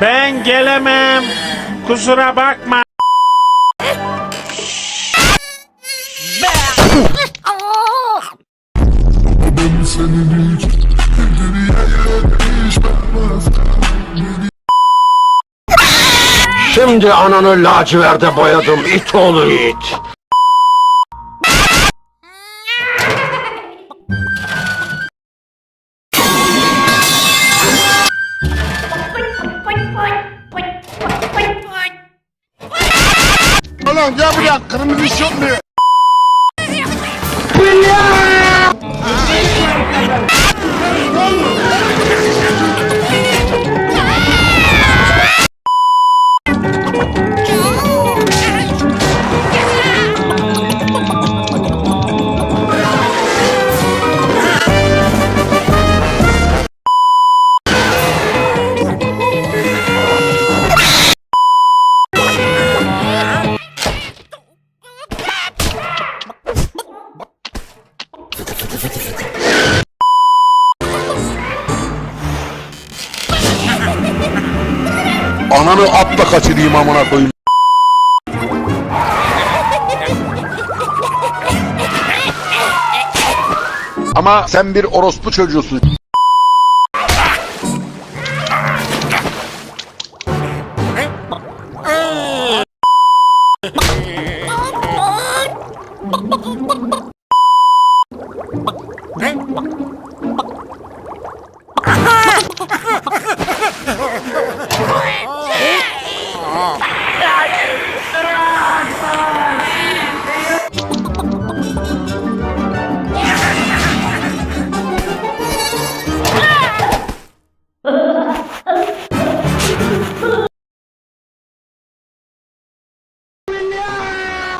Ben gelemem. Kusura bakma. Şimdi ananı laciverde boyadım it oğlu it. Oğlum gel buraya kırmızı iş yok mu? Ananı atla kaçırayım amına koyayım. Ama sen bir orospu çocuğusun. Ne?